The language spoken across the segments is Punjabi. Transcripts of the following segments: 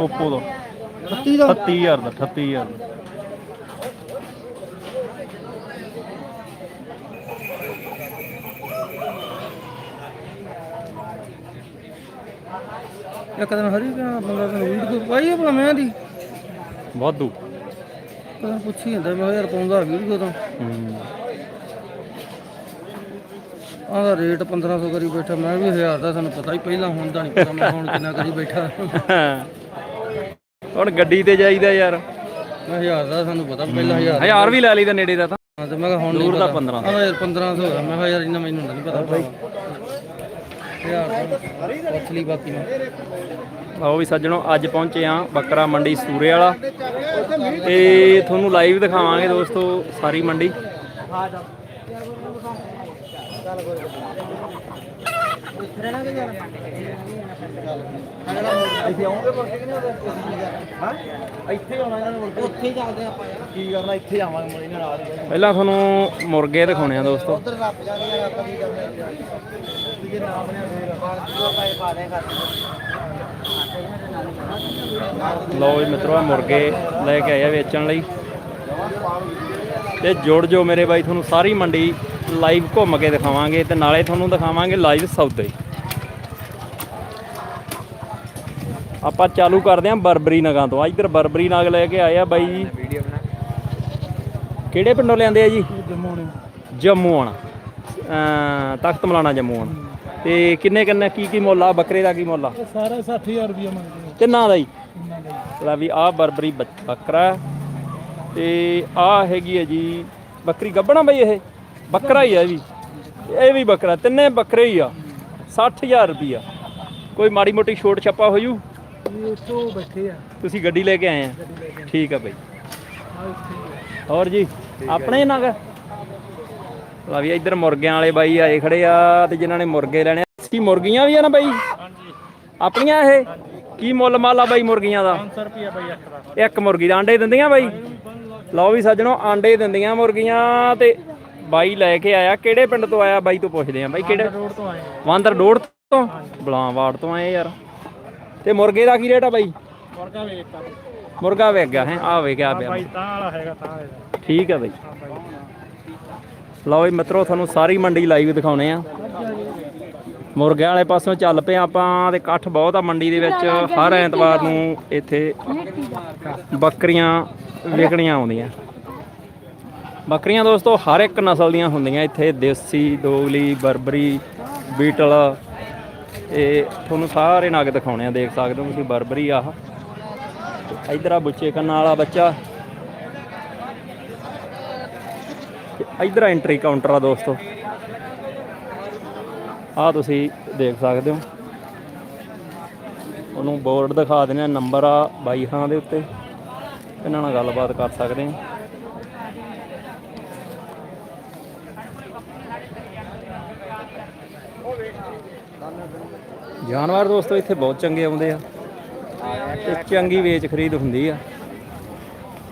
ਓਪੋ ਦਾ। 30 ਦਾ। 38000 ਦਾ 38000 ਦਾ। ਇੱਕ ਦਿਨ ਹਰੀ ਕਹਿੰਦਾ ਬੰਦਾ ਤੈਨੂੰ ਵੀਡੀਓ ਪਾਈ ਆ ਭਲਾ ਮੈਂ ਦੀ? ਵਾਧੂ। ਕਦੋਂ ਪੁੱਛੀ ਜਾਂਦਾ ਮੈਂ ਯਾਰ ਪਾਉਂਦਾ ਵੀਡੀਓ ਤਾਂ। ਹੂੰ। ਆਹਦਾ ਰੇਟ 1500 ਕਰੀ ਬੈਠਾ ਮੈਂ ਵੀ 1000 ਦਾ ਤੁਹਾਨੂੰ ਪਤਾ ਹੀ ਪਹਿਲਾਂ ਹੁਣ ਦਾ ਨਹੀਂ ਪਤਾ ਮੈਂ ਹੁਣ ਕਿੰਨਾ ਕਰੀ ਬੈਠਾ। ਹੁਣ ਗੱਡੀ ਤੇ ਜਾਈਦਾ ਯਾਰ। ਮੈਂ 1000 ਦਾ ਤੁਹਾਨੂੰ ਪਤਾ ਪਹਿਲਾਂ 1000 ਹਜ਼ਾਰ ਵੀ ਲੈ ਲਈਦਾ ਨੇੜੇ ਦਾ ਤਾਂ। ਹਾਂ ਤੇ ਮੈਂ ਕਿਹਾ ਹੁਣ ਦੂਰ ਦਾ ਪਤਾ। 1500 ਆਹਦਾ ਯਾਰ 1500 ਹੋਇਆ ਮੈਂ ਕਿਹਾ ਯਾਰ ਇੰਨਾ ਮੈਨੂੰ ਨਹੀਂ ਪਤਾ ਭਾਈ 1000 ਦਾ। ਅਸਲੀ ਬਾਕੀ ਮੈਂ। ਆਓ ਵੀ ਸੱਜਣੋ ਅੱਜ ਪਹੁੰਚੇ ਆ ਬੱਕਰਾ ਮੰਡੀ ਸੂਰੇ ਵਾਲਾ। ਤੇ ਤੁਹਾਨੂੰ ਲਾਈਵ ਦਿਖਾਵਾਂਗੇ ਦੋਸਤੋ ਸਾਰੀ ਮੰਡੀ। ਇੱਥੇ ਆਉਂਗੇ ਮੁਰਗੇ ਕਿ ਨਹੀਂ ਹਾਂ ਇੱਥੇ ਆਉਣਾ ਇਹਨਾਂ ਨੂੰ ਉੱਥੇ ਹੀ ਚੱਲਦੇ ਆਪਾਂ ਕੀ ਕਰਨਾ ਇੱਥੇ ਆਵਾਂਗੇ ਮੁਰਗੇ ਨਾਲ ਆ ਪਹਿਲਾਂ ਤੁਹਾਨੂੰ ਮੁਰਗੇ ਦਿਖਾਉਣੇ ਆ ਦੋਸਤੋ। ਉਧਰ ਰੱਬ ਜਾ ਕੇ ਆਪਾਂ ਕੀ ਕਰਨਾ ਜੇ ਨਾ ਬਣਿਆ ਫੇਰ ਬਾਹਰ ਪਾਏ ਪਾ ਦੇਗਾ ਲਓ ਜੀ ਮਿੱਤਰੋ ਮੁਰਗੇ ਲੈ ਕੇ ਆਇਆ ਵੇਚਣ ਲਈ। ਤੇ ਜੁੜ ਜੋ ਮੇਰੇ ਬਾਈ ਤੁਹਾਨੂੰ ਸਾਰੀ ਮੰਡੀ ਲਾਈਵ ਘੁੰਮ ਕੇ ਦਿਖਾਵਾਂਗੇ ਤੇ ਨਾਲੇ ਤੁਹਾਨੂੰ ਦਿਖਾਵਾਂਗੇ ਲਾਈਵ ਸੌਦੇ। ਆਪਾਂ ਚਾਲੂ ਕਰਦੇ ਆਂ ਬਰਬਰੀ ਨਗਾਂ ਤੋਂ। ਇੱਧਰ ਬਰਬਰੀ ਨਗ ਲੈ ਕੇ ਆਏ ਆ ਬਾਈ ਜੀ। ਕਿਹੜੇ ਪਿੰਡੋਂ ਲਿਆਂਦੇ ਆ ਜੀ? ਜੰਮੂ ਜੰਮੂ ਆਣਾ ਤਖਤ ਮਲਾਣਾ ਜੰਮੂ ਆਣਾ ਤੇ ਕਿੰਨੇ ਕਿੰਨੇ ਕੀ ਕੀ ਮੁੱਲ ਆ? ਬੱਕਰੇ ਦਾ ਕੀ ਮੁੱਲ ਆ? ਸਾਰਾ 60000 ਰੁਪਏ ਮੰਗਦੇ ਕਿੰਨਾ ਦਾ ਜੀ? ਲੈ ਵੀ ਆ ਬਰਬਰੀ ਬੱਕਰਾ। ਤੇ ਆ ਹੈਗੀ ਹੈ ਜੀ ਬੱਕਰੀ ਗੱਬਣਾ ਬਈ ਇਹ ਬੱਕਰਾ ਹੀ ਹੈ ਇਹ ਵੀ। ਇਹ ਵੀ ਬੱਕਰਾ ਤਿੰਨੇ ਬੱਕਰੇ ਹੀ ਆ 60000 ਰੁਪਿਆ ਕੋਈ ਮਾੜੀ ਮੋਟੀ ਛੋਟ ਛੱਪਾ ਹੋ ਜੂ? ਇਹ ਤੋਂ ਬੈਠੇ ਆ। ਤੁਸੀਂ ਗੱਡੀ ਲੈ ਕੇ ਆਏ ਆ? ਠੀਕ ਆ ਬਈ। ਹੋਰ ਜੀ ਆਪਣੇ ਨਗ ਲਾ ਵੀ ਇੱਧਰ ਮੁਰਗਿਆਂ ਵਾਲੇ ਬਾਈ ਆਏ ਖੜੇ ਆ ਤੇ ਜਿਨ੍ਹਾਂ ਨੇ ਮੁਰਗੇ ਲੈਣੇ ਕੀ ਮੁਰਗੀਆਂ ਵੀ ਆ ਨਾ ਬਾਈ? ਹਾਂਜੀ। ਆਪਣੀਆਂ ਇਹ? ਕੀ ਮੁੱਲ ਮਾਲਾ ਬਾਈ ਮੁਰਗੀਆਂ ਦਾ? 500 ਰੁਪਏ ਬਈ ਇੱਕ ਦਾ। ਇੱਕ ਮੁਰਗੀ ਦਾ ਆਂਡੇ ਦਿੰਦੀਆਂ ਬਾਈ? ਲਓ ਵੀ ਸੱਜਣੋ ਆਂਡੇ ਦਿੰਦੀਆਂ ਮੁਰਗੀਆਂ ਤੇ ਬਾਈ ਲੈ ਕੇ ਆਇਆ। ਕਿਹੜੇ ਪਿੰਡ ਤੋਂ ਆਇਆ ਬਾਈ ਤੋਂ ਪੁੱਛਦੇ ਆ ਬਾਈ ਕਿਹੜੇ? ਰੋਡ ਤੋਂ ਆਏ ਵਾਂਦਰ ਡੋੜ ਤੋਂ? ਬਲਾਂਵਾੜ ਤੋਂ ਆਏ ਯਾਰ। ਤੇ ਮੁਰਗੇ ਦਾ ਕੀ ਰੇਟ ਆ ਬਾਈ? ਵਰਗਾ ਵੇਖ ਤਾ ਮੁਰਗਾ ਵੇਖ ਗਿਆ ਹੈ ਆ ਵੇਖ ਗਿਆ ਪਿਆ। ਬਾਈ ਤਾਂ ਵਾਲਾ ਹੈਗਾ ਤਾਂ ਠੀਕ ਹੈ ਬਾਈ। ਲਓ ਜੀ ਮਿੱਤਰੋ ਤੁਹਾਨੂੰ ਸਾਰੀ ਮੰਡੀ ਲਾਈਵ ਦਿਖਾਉਣੇ ਆ। ਮੁਰਗਿਆਂ ਵਾਲੇ ਪਾਸੋਂ ਚੱਲ ਪਏ ਆਪਾਂ ਤੇ ਇਕੱਠ ਬਹੁਤ ਆ ਮੰਡੀ ਦੇ ਵਿੱਚ ਹਰ ਐਤਵਾਰ ਨੂੰ ਇੱਥੇ ਬੱਕਰੀਆਂ ਵਿਕਣੀਆਂ ਆਉਂਦੀਆਂ। ਬੱਕਰੀਆਂ ਦੋਸਤੋ ਹਰ ਇੱਕ ਨਸਲ ਦੀਆਂ ਹੁੰਦੀਆਂ ਇੱਥੇ ਦੇਸੀ ਦੋਗਲੀ ਬਰਬਰੀ ਬੀਟਲ। ਇਹ ਤੁਹਾਨੂੰ ਸਾਰੇ ਨਗ ਦਿਖਾਉਣੇ ਆ ਦੇਖ ਸਕਦੇ ਹੋ ਤੁਸੀਂ ਬਰਬਰੀ ਆਹ ਇਧਰ ਆ ਬੁੱਚੇ ਕੰਨਾਂ ਵਾਲਾ ਬੱਚਾ। ਇਧਰ ਐਂਟਰੀ ਕਾਊਂਟਰ ਆ ਦੋਸਤੋ। ਆ ਤੁਸੀਂ ਦੇਖ ਸਕਦੇ ਹੋ। ਉਹਨੂੰ ਬੋਰਡ ਦਿਖਾ ਦਿੰਦੇ ਆ ਨੰਬਰ ਆ ਬਾਈ ਹਾਂ ਦੇ ਉੱਤੇ। ਇਹਨਾਂ ਨਾਲ ਗੱਲਬਾਤ ਕਰ ਸਕਦੇ ਆ ਜਾਨਵਰ ਦੋਸਤੋ, ਇੱਥੇ ਬਹੁਤ ਚੰਗੇ ਆਉਂਦੇ ਆ। ਤੇ ਚੰਗੀ ਵੇਚ ਖਰੀਦ ਹੁੰਦੀ ਆ।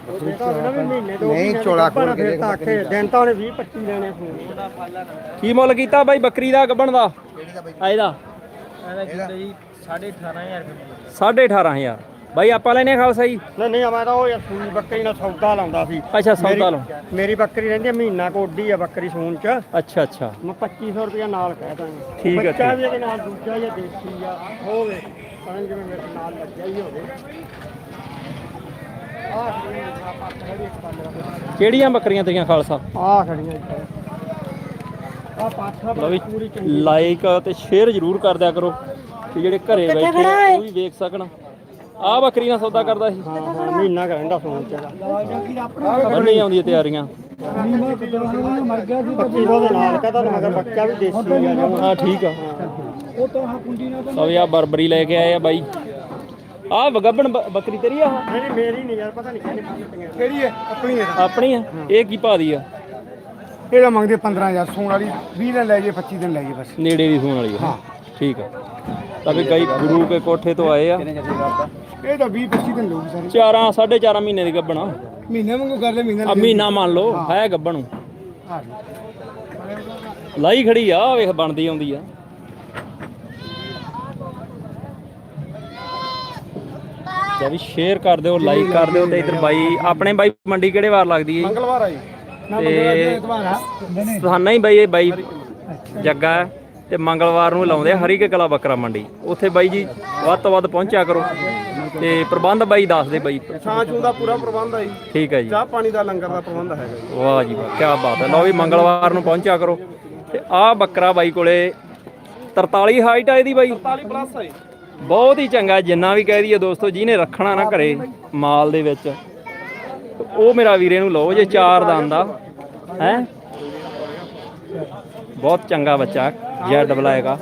ਨਹੀਂ ਚੋਲਾ ਖੋਲ ਕੇ ਤਾਕੇ ਦਿਨ ਤਾਂ ਉਹਨੇ 20 25 ਲੈਣੇ ਫੋਨ ਕੀ ਮੁੱਲ ਕੀਤਾ ਬਾਈ ਬੱਕਰੀ ਦਾ ਗੱਬਣ ਦਾ? ਆ ਇਹਦਾ? ਇਹਦਾ ਜੀ 18500 18500 ਬਾਈ ਆਪਾਂ ਲੈਨੇ ਆ ਖਾਲਸਾ ਜੀ? ਨਹੀਂ ਨਹੀਂ ਮੈਂ ਤਾਂ ਉਹ ਯਾਰ ਸੂਈ ਬੱਕਰੀ ਨਾਲ ਸੌਦਾ ਲਾਉਂਦਾ ਸੀ। ਅੱਛਾ ਸੌਦਾ ਲਓ ਮੇਰੀ- ਬੱਕਰੀ ਰਹਿੰਦੀ ਆ ਮਹੀਨਾ ਕੋਡੀ ਆ ਬੱਕਰੀ ਸੂਣ ਚ। ਅੱਛਾ ਅੱਛਾ। ਮੈਂ 2500 ਰੁਪਇਆ ਨਾਲ ਕਹਿ ਦਾਂਗੇ। ਠੀਕ ਹੈ, ਬੱਚਾ। ਵੀ ਇਹਦੇ ਨਾਲ ਦੂਜਾ ਜਾਂ ਦੇਸੀ ਆ। ਹੋਵੇ ਜਿਵੇਂ ਮੇਰੇ ਨਾਲ ਲੱਗਿਆ ਹੀ ਹੋਵੇ ਆਹ ਖੜੀਆਂ ਆ ਪੱਟ ਖੜੀ ਇੱਕ ਪਾਲੇ ਕਿਹੜੀਆਂ ਬੱਕਰੀਆਂ ਤੇਰੀਆਂ ਖਾਲਸਾ? ਆਹ ਖੜੀਆਂ ਇੱਥੇ ਆਹ ਪਾਠਾ ਲਓ ਵੀ ਪੂਰੀ ਚੰਗੀ ਲਾਈਕ ਤੇ ਸ਼ੇਅਰ ਜ਼ਰੂਰ ਕਰ ਦਿਆ ਕਰੋ ਤੇ ਜਿਹੜੇ ਘਰੇ ਬੈਠੇ ਆ, ਉਹ ਵੀ ਵੇਖ ਸਕਣ। ਆਹ ਬੱਕਰੀ ਨਾਲ ਸੌਦਾ ਕਰਦਾ ਸੀ। ਹਾਂ ਹਾਂ ਮਹੀਨਾ ਕਰੰਦਾ ਸੂਣ ਚ ਬੰਨੀ ਆਉਂਦੀਆਂ ਤਿਆਰੀਆਂ। ਮਰ ਗਿਆ ਸੀ 2500 ਦੇ ਨਾਲ ਕਹਦਾ ਮਗਰ ਬੱਚਾ ਵੀ ਦੇਸੀ ਆ। ਹਾਂ ਠੀਕ ਆ। ਉਹ ਤਾਂ ਆਹ ਕੁੰਡੀ ਨਾਲ ਲਓ ਵੀ ਆ ਬਰਬਰੀ ਲੈ ਕੇ ਆਏ ਆ ਬਾਈ। ਆਹ ਵਗੱਬਣ ਬ- ਬੱਕਰੀ ਤੇਰੀ ਆ? ਨਹੀਂ ਨਹੀਂ, ਮੇਰੀ ਨਹੀਂ ਯਾਰ ਪਤਾ ਨਹੀਂ ਕਿਹਨੇ ਕਿਹੜੀ ਹੈ ਆਪਣੀ ਹੈ ਆਪਣੀ ਆ? ਇਹ ਕੀ ਪਾ ਦੀ ਆ? ਇਹਦਾ ਮੰਗਦੇ 15000 ਸੂਣ ਵਾਲੀ 20 ਦਿਨ ਲੈ ਜੇ 25 ਦਿਨ ਲੈ ਜੇ ਬਸ। ਨੇੜੇ ਦੀ ਸੂਣ ਵਾਲੀ ਆ। ਠੀਕ ਆ। ਤਾਂ ਵੀ ਕਈ ਗੁਰੂ ਕੇ ਕੋਠੇ ਤੋਂ ਆਏ ਆ। ਇਹ ਤਾਂ 20 25 ਦਿਨ ਲਊਗੀ ਸਾਰੇ। ਚਾਰਾਂ ਸਾਢੇ ਚਾਰਾਂ ਮਹੀਨੇ ਦੀ ਗੱਬਣਾ ਮਹੀਨੇ ਵਾਂਗੂ ਕਰ ਲੈ ਮਹੀਨੇ ਆ ਮਹੀਨਾ ਮੰਨ ਲਓ ਹੈ। ਗੱਬਣੂ ਲਾਈ ਖੜੀ ਆ ਵੇਖ ਬਣਦੀ ਆਉਂਦੀ ਆ। ਜੇ ਵੀ ਸ਼ੇਅਰ ਕਰ ਦਿਓ ਲਾਈਕ ਕਰ ਦਿਓ ਤੇ ਇਧਰ ਬਾਈ ਆਪਣੇ ਬਾਈ ਮੰਡੀ ਕਿਹੜੇ ਵਾਰ ਲੱਗਦੀ ਹੈ ਮੰਗਲਵਾਰ ਆ ਜੀ। ਤੇ ਸੁਹਾਨਾ ਹੀ ਬਾਈ ਇਹ ਬਾਈ ਜੱਗਾ ਹੈ ਤੇ ਮੰਗਲਵਾਰ ਨੂੰ ਲਾਉਂਦੇ ਆ ਹਰੀ ਕੇ ਕਲਾ ਬੱਕਰਾ ਮੰਡੀ। ਉੱਥੇ ਬਾਈ ਜੀ ਵੱਧ ਤੋਂ ਵੱਧ ਪਹੁੰਚਿਆ ਕਰੋ ਤੇ ਪ੍ਰਬੰਧ ਬਾਈ ਦੱਸ ਦੇ ਬਾਈ। ਛਾਂ ਛੂ ਦਾ ਪੂਰਾ ਪ੍ਰਬੰਧ ਆ ਜੀ। ਠੀਕ ਹੈ ਜੀ। ਚਾਹ ਪਾਣੀ ਦਾ ਲੰਗਰ ਦਾ ਪ੍ਰਬੰਧ ਹੈਗਾ ਜੀ। ਵਾਹ ਜੀ ਵਾਹ ਕੀ ਬਾਤ ਹੈ। ਲਓ ਵੀ ਮੰਗਲਵਾਰ ਨੂੰ ਪਹੁੰਚਿਆ ਕਰੋ ਤੇ ਆਹ ਬੱਕਰਾ ਬਾਈ ਕੋਲੇ 43 ਹਾਈਟ ਆ ਇਹਦੀ ਬਾਈ। 45 ਪਲੱਸ ਆ ਜੀ। ਬਹੁਤ ਹੀ ਚੰਗਾ ਜਿੰਨਾ ਵੀ ਕਹਿ ਦਈਏ ਦੋਸਤੋ ਜਿਹਨੇ ਰੱਖਣਾ ਨਾ ਘਰੇ ਮਾਲ ਦੇ ਵਿੱਚ ਉਹ ਮੇਰਾ ਵੀਰੇ ਨੂੰ ਲਓ ਜੇ ਚਾਰ ਦੰਦ ਦਾ ਹੈ? ਬਹੁਤ ਚੰਗਾ ਬੱਚਾ ਜੈਡ ਬਲਾਏਗਾ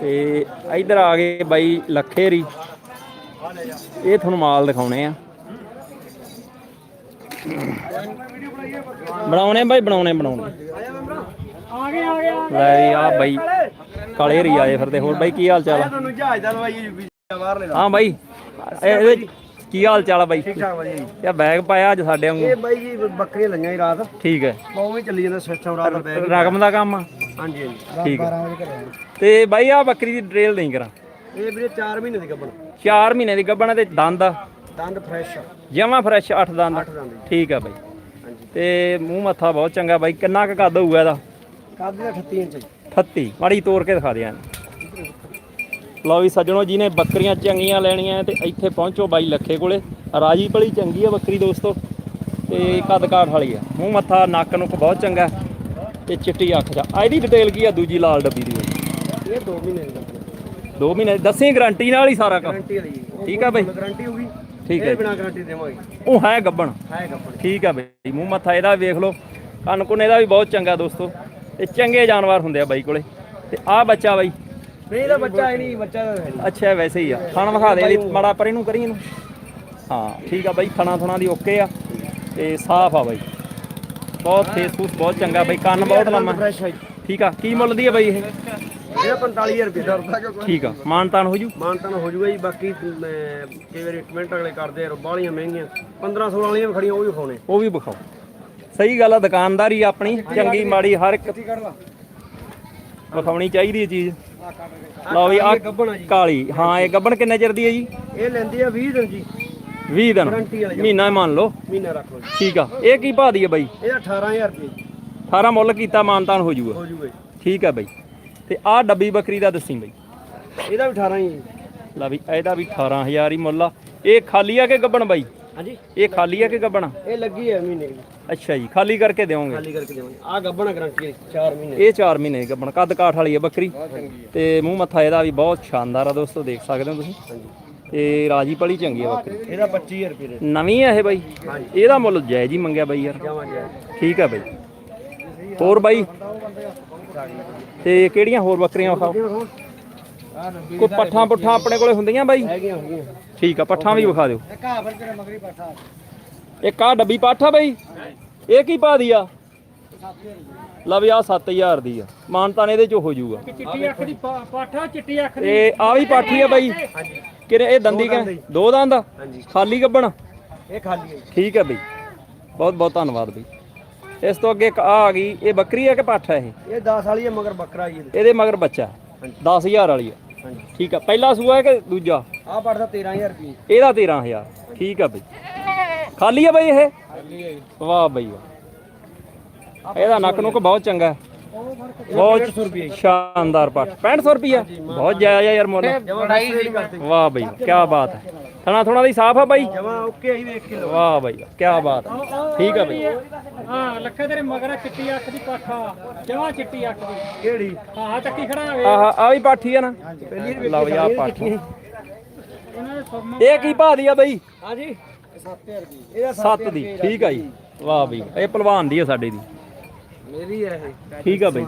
ਤੇ ਇਧਰ ਆ ਗਏ ਬਾਈ ਲੱਖੇਰੀ। ਇਹ ਤੁਹਾਨੂੰ ਮਾਲ ਦਿਖਾਉਣੇ ਆ। ਬਣਾਉਣੇ ਬਾਈ ਬਣਾਉਣੇ ਬਣਾਉਣੇ ਆ। ਗਏ ਆ ਗਏ ਲੈ ਆ ਬਾਈ। ਕਾਲੇ ਰੀ ਆਏ ਫਿਰਦੇ ਹੋਰ ਬਾਈ ਕੀ ਹਾਲ ਚਾਲ ਆ? ਤੁਹਾਨੂੰ ਜਹਾਜ਼ ਦਾ ਲਵਾਈਏ ਹਾਂ ਬਾਈ ਇਹਦੇ ਕੀ ਹਾਲ ਚਾਲ ਆ ਬਾਈ? ਠੀਕ ਠਾਕ ਵਧੀਆ ਜੀ। ਇਹ ਬੈਗ ਪਾਇਆ ਅੱਜ ਸਾਡੇ ਵਾਂਗੂ। ਇਹ ਬਾਈ ਜੀ ਬੱਕਰੀਆਂ ਲਈਆਂ ਹੀ ਰਾਤ। ਠੀਕ ਹੈ। ਬਹੁਤ ਚੱਲੀ ਜਾਂਦਾ ਸਿਸਟਮ ਰਾਤ ਦਾ ਬੈਗ ਰਕਮ ਦਾ ਕੰਮ ਆ? ਹਾਂਜੀ ਹਾਂਜੀ। ਠੀਕ ਹੈ। 12 ਵਜੇ ਘਰੇ ਆਏ। ਤੇ ਬਾਈ ਆ ਬੱਕਰੀ ਦੀ ਡਰੇਲ ਨਹੀਂ ਕਰਾਂ। ਇਹ ਵੀਰੇ 4 ਮਹੀਨੇ ਦੀ ਗੱਬਣ 4 ਮਹੀਨੇ ਦੀ ਗੱਭਣ ਤੇ ਦੰਦ ਦੰਦ ਫਰੈਸ਼ ਜਮਾ ਫਰੈਸ਼ 8 ਦੰਦ ਅੱਠ ਦੰਦ ਜੀ। ਠੀਕ ਆ ਬਾਈ। ਹਾਂਜੀ। ਤੇ ਮੂੰਹ ਮੱਥਾ ਬਹੁਤ ਚੰਗਾ ਬਾਈ। ਕਿੰਨਾ ਕੁ ਕੱਦ ਹੋਊਗਾ ਇਹਦਾ? ਕੱਦ ਦਾ 38 ਇੰਚ 38 ਮਾੜੀ ਤੋੜ ਕੇ ਦਿਖਾ ਦਿਆਂ ਲਓ ਵੀ ਸੱਜਣੋ ਜਿਹਨੇ ਬੱਕਰੀਆਂ ਚੰਗੀਆਂ ਲੈਣੀਆਂ ਤੇ ਇੱਥੇ ਪਹੁੰਚੋ ਬਾਈ ਲੱਖੇ ਕੋਲੇ। ਰਾਜੀ ਭਲੀ ਚੰਗੀ ਆ ਬੱਕਰੀ ਦੋਸਤੋ ਤੇ ਕੱਦ ਕਾਠ ਵਾਲੀ ਆ। ਮੂੰਹ ਮੱਥਾ ਨੱਕ ਨੁੱਕ ਬਹੁਤ ਚੰਗਾ ਤੇ ਚਿੱਟੀ ਅੱਖ ਦਾ ਆ ਇਹਦੀ ਡਿਟੇਲ ਕੀ ਆ ਦੂਜੀ ਲਾਲ ਡੱਬੀ ਦੀ? ਇਹ 2 ਮਹੀਨੇ ਦੀ ਗੱਬਣ 2 ਮਹੀਨੇ ਦੱਸੀ ਗਾਰੰਟੀ ਨਾਲ ਹੀ ਸਾਰਾ ਕੰਮ। ਗਾਰੰਟੀ ਵਾਲੀ ਜੀ। ਠੀਕ ਆ ਬਾਈ। ਗਾਰੰਟੀ ਹੋਊਗੀ ਠੀਕ ਹੈ ਇਹ ਬਿਨਾ ਗਾਰੰਟੀ ਦੇਵਾਂਗੇ। ਉਹ ਹੈ ਗੱਬਣ। ਹੈ ਗੱਬਣ। ਠੀਕ ਆ ਬਾਈ। ਮੂੰਹ ਮੱਥਾ ਇਹਦਾ ਵੇਖ ਲਓ। ਕੰਨ ਕੁੰਨ ਇਹਦਾ ਵੀ ਬਹੁਤ ਚੰਗਾ ਦੋਸਤੋ। ਤੇ ਚੰਗੇ ਜਾਨਵਰ ਹੁੰਦੇ ਆ ਬਾਈ ਕੋਲੇ। ਤੇ ਆਹ ਬੱਚਾ ਬਾਈ। ਨਹੀਂ ਇਹਦਾ ਬੱਚਾ ਹੈ ਨਹੀਂ ਬੱਚਾ ਤਾਂ ਹੈ ਨਹੀਂ। ਅੱਛਾ ਵੈਸੇ ਹੀ ਆ। ਥਣ ਵਿਖਾ ਦੇ ਇਹਦੀ। ਮਾੜਾ ਪਰੇ ਨੂੰ ਕਰੀ ਇਹਨੂੰ। ਹਾਂ ਠੀਕ ਆ ਬਾਈ। ਥਣਾ ਥਣਾ ਦੀ ਓਕੇ ਆ। ਤੇ ਸਾਫ਼ ਆ ਬਾਈ। ਬਹੁਤ ਫੇਸ ਫੂਸ ਬਹੁਤ ਚੰਗਾ ਬਾਈ। ਕੰਨ ਬਹੁਤ ਲੰਮਾ। ਫਰੈਸ਼ ਹੈ ਠੀਕ ਆ ਕੀ ਮੁੱਲ ਦੀ ਆ ਬਾਈ ਇਹ? ਇਹ 45000 ਰੁਪਏ ਦਾ। ਠੀਕ ਆ ਮਾਨਤਾਨ ਹੋ ਜੂ? ਮਾਨਤਨ ਹੋ ਜੂਗਾ ਜੀ। ਬਾਕੀ ਮੈਂ ਕਈ ਵਾਰੀ ਕਮੈਂਟ ਅਗਲੇ ਕਰਦੇ ਆ ਬਾਹਲੀਆਂ ਮਹਿੰਗੀਆਂ। 1500 ਵਾਲੀਆਂ ਵੀ ਖੜੀਆਂ ਉਹ ਵੀ ਖਾਣੇ ਉਹ ਵੀ ਵਿਖਾਓ। ਸਹੀ ਗੱਲ ਆ ਦੁਕਾਨਦਾਰੀ ਆਪਣੀ ਚੰਗੀ ਮਾੜੀ ਹਰ ਇੱਕ ਵਿਖਾਉਣੀ ਚਾਹੀਦੀ ਹੈ ਚੀਜ਼। ਲਓ ਵੀ ਆ ਗੱਬਣ ਆ ਜੀ। ਕਾਲੀ ਹਾਂ ਇਹ ਗੱਬਣ ਕਿੰਨੇ ਚਿਰ ਦੀ ਹੈ ਜੀ? ਇਹ ਲੈਂਦੀ ਆ 20 ਦਿਨ ਜੀ। 20 ਦਿਨ। ਗਾਰੰਟੀ ਵਾਲੀ ਮਹੀਨਾ ਮੰਨ ਲਓ। ਮਹੀਨਾ ਰੱਖ ਲਓ ਠੀਕ ਆ। ਇਹ ਕੀ ਭਾਅ ਦੀ ਹੈ ਬਾਈ? ਇਹਦਾ 18000 ਰੁਪਏ ਜੀ। 18 ਮੁੱਲ ਕੀਤਾ ਮਾਨਤਾਨ ਹੋ ਜੂਗਾ। ਹੋ ਜੂਗਾ ਠੀਕ ਆ ਬਾਈ। ਤੇ ਆਹ ਡੱਬੀ ਬੱਕਰੀ ਦਾ ਦੱਸੀ ਬਾਈ। ਇਹਦਾ ਵੀ 18 ਹੀ। ਲਾ ਵੀ ਇਹਦਾ ਵੀ 18000 ਹੀ ਮੁੱਲ ਆ। ਇਹ ਖਾਲੀ ਆ ਕਿ ਗੱਬਣ ਬਾਈ? ਹਾਂਜੀ। ਇਹ ਖਾਲੀ ਆ ਕਿ ਗੱਬਣ? ਇਹ ਲੱਗੀ ਹੈ ਮਹੀਨੇ ਦੀ। ਅੱਛਾ ਜੀ ਖਾਲੀ ਕਰਕੇ ਦੇਵੋਗੇ ਖਾਲੀ ਕਰਕੇ ਦੇਵਾਂਗੇ ਆ ਗੱਬਣਾ ਗਾਰੰਟੀ ਹੈ 4 ਮਹੀਨੇ ਇਹ 4 ਮਹੀਨੇ ਦੀ ਗੱਬਣ ਕੱਦ ਕਾਠ ਵਾਲੀ ਆ ਬੱਕਰੀ। ਤੇ ਮੂੰਹ ਮੱਥਾ ਇਹਦਾ ਵੀ ਬਹੁਤ ਸ਼ਾਨਦਾਰ ਆ ਦੋਸਤੋ ਦੇਖ ਸਕਦੇ ਹੋ ਤੁਸੀਂ। ਹਾਂਜੀ। ਤੇ ਰਾਜੀ ਪਲੀ ਚੰਗੀ ਆ ਬੱਕਰੀ। ਇਹਦਾ 25000 ਰੁਪਏ ਰੇਟ ਨਵੀਂ ਆ ਇਹ ਬਾਈ? ਇਹਦਾ ਮੁੱਲ ਜਾਇਜ਼ ਹੀ ਮੰਗਿਆ ਬਾਈ ਯਾਰ। ਜੀ ਠੀਕ ਆ ਬਾਈ। ਹੋਰ ਬਾਈ? ਤੇ ਕਿਹੜੀਆਂ ਹੋਰ ਬੱਕਰੀਆਂ ਵਿਖਾਓ? ਕੋਈ ਪੱਠਾਂ ਪੁੱਠਾਂ ਆਪਣੇ ਕੋਲੇ ਹੁੰਦੀਆਂ ਬਾਈ? ਹੈਗੀਆਂ ਹੈਗੀਆਂ ਠੀਕ ਆ ਪੱਠਾਂ ਵੀ ਵਿਖਾ ਦਿਓ। ਇੱਕ ਆ ਫਿਰ ਤੇਰਾ ਮਗਰੀ ਪਾਠਾ। ਇੱਕ ਆ ਡੱਬੀ ਪਾਠਾ ਬਾਈ। ਇਹ ਕੀ ਪਾ ਦੀ ਆ? ਲਾ ਵੀ ਆ 7000 ਦੀ ਆ। ਮਾਨਤਾ ਨੇ ਇਹਦੇ ਚ ਹੋ ਜਾਊਗਾ ਚਿੱਟੀ ਅੱਖ ਦੀ ਪਾਠਾ ਚਿੱਟੀ ਅੱਖ ਤੇ ਆ ਵੀ ਪਾਠੀ ਆ ਬਾਈ। ਹਾਂਜੀ। ਕਿਰੇ ਇਹ ਦੰਦੀ ਦੋ ਕਿ ਜੀ। ਦੋ ਦੰਦ ਖਾਲੀ ਗੱਬਣ? ਇਹ ਖਾਲੀ ਹੈ। ਠੀਕ ਹੈ ਬਈ। ਬਹੁਤ ਬਹੁਤ ਧੰਨਵਾਦ ਬਈ। ਇਸ ਤੋਂ ਅੱਗੇ ਇੱਕ ਆ ਆ ਗਈ। ਇਹ ਬੱਕਰੀ ਹੈ ਕਿ ਪਾਠਾ ਇਹ? ਇਹ 10 ਵਾਲੀ ਹੈ ਮਗਰ ਬੱਕਰਾ ਜੀ ਇਹਦੇ। ਮਗਰ ਬੱਚਾ। ਹਾਂਜੀ। 10000 ਵਾਲੀ ਆ। ਹਾਂਜੀ। ਠੀਕ ਆ ਪਹਿਲਾ ਸੂਆ ਹੈ ਕਿ ਦੂਜਾ? ਆ ਪੜਦਾ 13000 ਰੁਪਏ ਇਹਦਾ 13000 ਠੀਕ ਆ ਬਈ। ਖਾਲੀ ਆ ਬਈ ਇਹ? ਖਾਲੀ ਹੈ। ਵਾਹ ਬਈ ਵਾਹ। ਇਹਦਾ ਨੱਕ ਨੁੱਕ ਬਹੁਤ ਚੰਗਾ ਹੈ। ਬਹੁਤ 150 ਰੁਪਏ ਸ਼ਾਨਦਾਰ ਪਾਠ 6500 ਰੁਪਿਆ ਬਹੁਤ ਜਾਇਜ਼ ਆ ਯਾਰ ਮੁੱਲ। ਵਾਹ ਬਈ ਕੀ ਬਾਤ ਹੈ। ਥਣਾ ਥੋਣਾ ਦੀ ਸਾਫ਼ ਆ ਬਾਈ? ਜਮਾ ਓਕੇ ਹੀ ਵੇਖ ਕੇ ਲਓ। ਵਾਹ ਬਈ ਕੀ ਬਾਤ ਹੈ। ਠੀਕ ਆ ਬਈ। ਹਾਂ ਲੱਖੇ ਤੇਰੇ ਮਗਰ ਚਿੱਟੀ ਅੱਖ ਦੀ ਪਾਠਾ ਜਮਾ ਚਿੱਟੀ ਅੱਖ ਦੀ। ਕਿਹੜੀ? ਹਾਂ ਚੱਕੀ ਖੜਾ ਹੋਵੇ ਆਹ ਆ ਵੀ ਪਾਠੀ ਆ ਨਾ। ਲਓ ਪਾਠੀ। ਦੇ ਇਹ ਕੀ ਭਾਅ ਦੀ ਆ ਬਈ? ਹਾਂਜੀ। 7000 ਰੁਪਏ ਇਹਦਾ 7 ਦੀ ਠੀਕ ਆ ਜੀ। ਵਾਹ ਬਈ ਇਹ ਪਹਿਲਵਾਨ ਦੀ ਆ ਸਾਡੇ ਦੀ। ਮੇਰੀ ਹੈ ਇਹ। ਠੀਕ ਆ ਬਈ।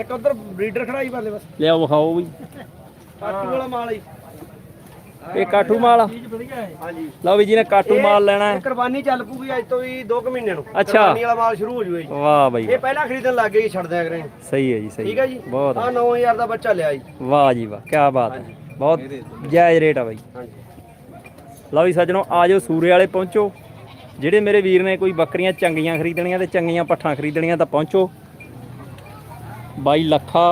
ਇੱਕ ਉਧਰ ਬਰੀਡਰ ਖੜਾਈ ਪਾਲੇ ਬਸ। ਲਿਆਓ ਵਿਖਾਓ ਵੀ ਕਾਟੂ ਵਾਲਾ ਮਾਲ ਹੀ। ਇਹ ਕਾਠੂ ਮਾਲ ਆ। ਹਾਂਜੀ। ਲਓ ਵੀ ਜਿਹਨੇ ਕਾਠੂ ਮਾਲ ਲੈਣਾ ਹੈ। ਕੁਰਬਾਨੀ ਚੱਲ ਪੂਗੀ ਅੱਜ ਤੋਂ ਵੀ 2 ਮਹੀਨੇ ਨੂੰ। ਅੱਛਾ। ਕੁਰਬਾਨੀ ਵਾਲਾ ਮਾਲ ਸ਼ੁਰੂ ਹੋ ਜੂਗਾ ਜੀ। ਵਾਹ ਬਈ। ਇਹ ਪਹਿਲਾਂ ਖਰੀਦਣ ਲੱਗ ਗਏ ਜੀ ਛੱਡ ਦਿਆ ਕਰੇ ਸਹੀ ਹੈ ਜੀ ਸਹੀ ਠੀਕ ਹੈ ਜੀ? ਬਹੁਤ ਆ 9000 ਦਾ ਬੱਚਾ ਲਿਆ ਜੀ। ਵਾਹ ਜੀ ਵਾਹ ਕੀ ਬਾਤ ਹੈ। ਬਹੁਤ ਜਾਇਜ਼ ਰੇਟ ਆ ਬਈ। ਹਾਂਜੀ। ਲਓ ਵੀ ਸੱਜਣੋ ਆ ਜਾਓ ਸੂਰੇ ਵਾਲੇ ਪਹੁੰਚੋ। ਜਿਹੜੇ ਮੇਰੇ ਵੀਰ ਨੇ ਕੋਈ ਬੱਕਰੀਆਂ ਚੰਗੀਆਂ ਖਰੀਦਣੀਆਂ ਤੇ ਚੰਗੀਆਂ ਪੱਠਾਂ ਖਰੀਦਣੀਆਂ ਤਾਂ ਪਹੁੰਚੋ। ਬਾਈ ਲੱਖਾ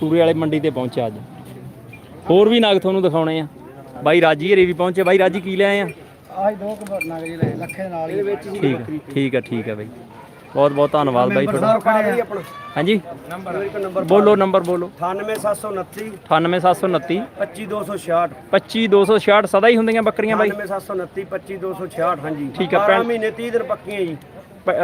ਸੂਰੇ ਵਾਲੇ ਮੰਡੀ ਤੇ ਪਹੁੰਚਿਆ ਅੱਜ। ਹੋਰ ਵੀ ਨਗ ਤੁਹਾਨੂੰ ਦਿਖਾਉਣੇ ਆ। ਬਾਈ ਰਾਜੀ ਹਰੀ ਵੀ ਪਹੁੰਚੇ। ਬਾਈ ਰਾਜੀ ਕੀ ਲੈ ਆਏ ਆ? ਆਹ ਦੋ ਕੁ ਨਗ ਜੀ ਲੈ ਲੱਖੇ ਨਾਲ ਹੀ। ਠੀਕ ਠੀਕ ਹੈ ਠੀਕ ਹੈ ਬਾਈ। ਬਹੁਤ ਬਹੁਤ ਧੰਨਵਾਦ ਬਾਈ ਤੁਹਾਡਾ। ਆਪਣਾ। ਹਾਂਜੀ? ਨੰਬਰ ਬੋਲੋ ਨੰਬਰ ਬੋਲੋ। 98729 98729 25266 25266 ਸਦਾ ਹੀ ਹੁੰਦੀਆਂ ਬੱਕਰੀਆਂ ਬਾਈ। 98729 25266 ਹਾਂਜੀ। ਠੀਕ ਆ, 12 ਭੈਣ- ਮਹੀਨੇ 30 ਦਿਨ ਪੱਕੀਆਂ ਜੀ।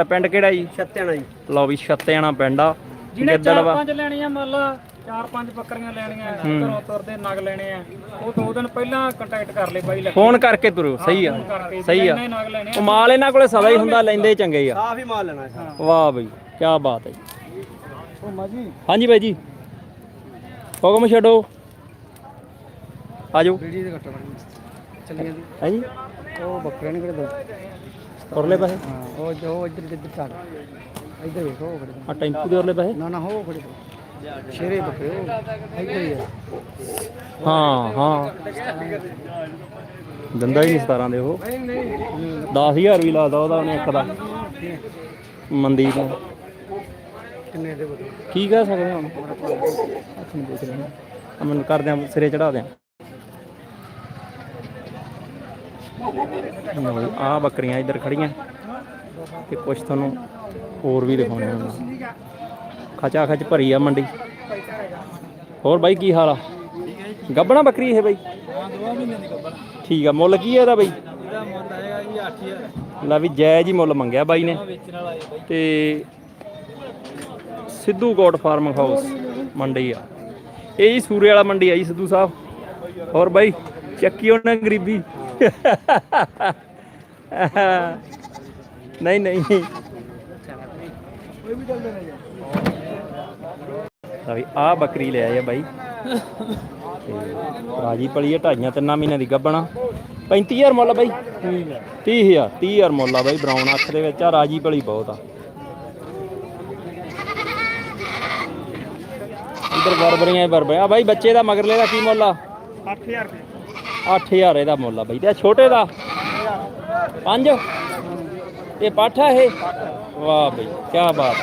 ਪਿੰਡ ਕਿਹੜਾ ਜੀ? ਛੱਤਿਆਣਾ ਜੀ। ਲਓ ਵੀ ਛੱਤਿਆਣਾ ਪਿੰਡ ਆ। ਜਿਹਨੇ ਚਾਰ ਪੰਜ ਲੈਣੀਆਂ ਮੰਨ ਲਾ ਚਾਰ ਪੰਜ ਬੱਕਰੀਆਂ ਲੈਣੀਆਂ ਘਰੋਂ ਤੁਰਦੇ ਨਗ ਲੈਣੇ ਆ। ਉਹ ਦੋ ਦਿਨ ਪਹਿਲਾਂ ਕੰਟੈਕਟ ਕਰ ਲੈ ਬਾਈ ਲੱਗੇ ਫੋਨ ਕਰਕੇ ਤੁਰੋ ਸਹੀ ਆ। ਕਰਕੇ ਸਹੀ ਆ। ਇੰਨੇ ਨਗ ਲੈਣੇ ਉਹ ਮਾਲ ਇਹਨਾਂ ਕੋਲੇ ਸਦਾ ਹੀ ਹੁੰਦਾ ਲੈਂਦੇ ਚੰਗੇ ਆ। ਸਾਫ਼ ਹੀ ਮਾਲ ਲੈਣਾ ਹੈ। ਸਾਰਾ ਵਾਹ ਬਈ ਕੀ ਬਾਤ ਹੈ ਜੀ। ਉਹ ਮਾਜੀ ਹਾਂਜੀ ਬਾਈ ਜੀ। ਹੁਕਮ ਛੱਡੋ। ਆਜੋ। ਵੀਡੀਓ ਦੇ ਘੱਟੋ ਚੱਲੀਆਂ ਦੀ ਹਾਂਜੀ ਉਹ ਬੱਕਰੇ ਨੇ ਕਿਹੜੇ ਦੋ? ਉਰਲੇ ਪਾਸੇ? ਹਾਂ ਉਹ ਜੋ ਇੱਧਰ ਜਿੱਧਰ ਚੱਲ। ਇੱਧਰ ਵੇਖੋ ਉਹ ਖੜੇ ਆ ਟੈਂਪੂ ਦੇ ਉਰਲੇ ਪਾਸੇ? ਨਾ ਨਾ ਹੋ ਖੜੇ ਸ਼ੇਰੇ ਬੱਕਰੇ ਇੱਧਰ ਹੀ ਆ। ਹਾਂ ਹਾਂ। ਦੰਦਾ ਹੀ ਨਹੀਂ 17 ਦੇ ਉਹ। 10000 ਵੀ ਲਾਦਾ ਉਹਦਾ ਉਹਨੇ ਇੱਕ ਦਾ। ਮਨਦੀਪ ਨੇ। ਕਿੰਨੇ ਦੇ ਬਤਾ ਕੀ ਕਹਿ ਸਕਦੇ ਹੁਣ? ਹੱਥ ਨੂੰ ਦੇਖ ਲੈਣਾ ਕਰਦੇ ਆ ਸਿਰੇ ਚੜਾ ਦਿਆਂ ਆ। ਬੱਕਰੀਆਂ ਇੱਧਰ ਖੜੀਆਂ ਤੇ ਕੁਛ ਤੁਹਾਨੂੰ ਹੋਰ ਵੀ ਦਿਖਾਉਣੇ ਆ। ਖਚਾ ਖਚ ਭਰੀ ਆ ਮੰਡੀ। ਹੋਰ ਬਾਈ ਕੀ ਹਾਲ ਆ? ਗੱਬਣਾ ਬੱਕਰੀ ਇਹ ਬਾਈ? ਠੀਕ ਆ, ਮੁੱਲ ਕੀ ਆ ਇਹਦਾ ਬਾਈ? ਇਹਦਾ ਮੁੱਲ ਆਏਗਾ ਜੀ ਮੁੱਲ ਮੰਗਿਆ ਬਾਈ ਨੇ। ਤੇ ਸਿੱਧੂ ਕੋਟ ਫਾਰਮ ਹਾਊਸ ਮੰਡੀ ਆ। ਇਹ ਜੀ ਸੂਰੇ ਵਾਲਾ ਮੰਡੀ ਆ ਜੀ ਸਿੱਧੂ ਸਾਹਿਬ। ਹੋਰ ਬਾਈ, ਚੱਕੀ ਉਹਨਾਂ ਗਰੀਬੀ। ਨਹੀਂ ਨਹੀਂ। ਕੋਈ ਵੀ ਚੱਲਦੇ ਨੇ ਤਾਂ ਵੀ ਆ ਬੱਕਰੀ ਲੈ ਆਏ ਬਾਈ। ਰਾਜੀ ਪਲੀ ਢਾਈਆਂ ਤਿੰਨਾਂ ਮਹੀਨਿਆਂ ਦੀ ਗੱਬਣਾ। 35000 ਮੁੱਲ ਬਾਈ। ਠੀਕ ਹੈ 30000 30000 ਮੁੱਲ ਆ ਬਾਈ ਬਰਾਊਨ ਅੱਖ ਦੇ ਵਿੱਚ ਆ ਰਾਜੀ ਪਲੀ ਬਹੁਤ ਆ। ਇਧਰ ਬਰਬਰੀਆਂ ਹੀ ਬਰਬਰੀਆਂ ਆ ਬਾਈ ਬੱਚੇ ਦਾ ਮਗਰਲੇ ਦਾ ਕੀ ਮੁੱਲ ਆ? 8000 ਰੁਪਏ। 8000 ਇਹਦਾ ਮੁੱਲ ਆ ਬਾਈ ਤੇ ਆਹ ਛੋਟੇ ਦਾ? 5 ਇਹ ਪਾਠਾ ਇਹ? ਵਾਹ ਬਈ ਕੀ ਬਾਤ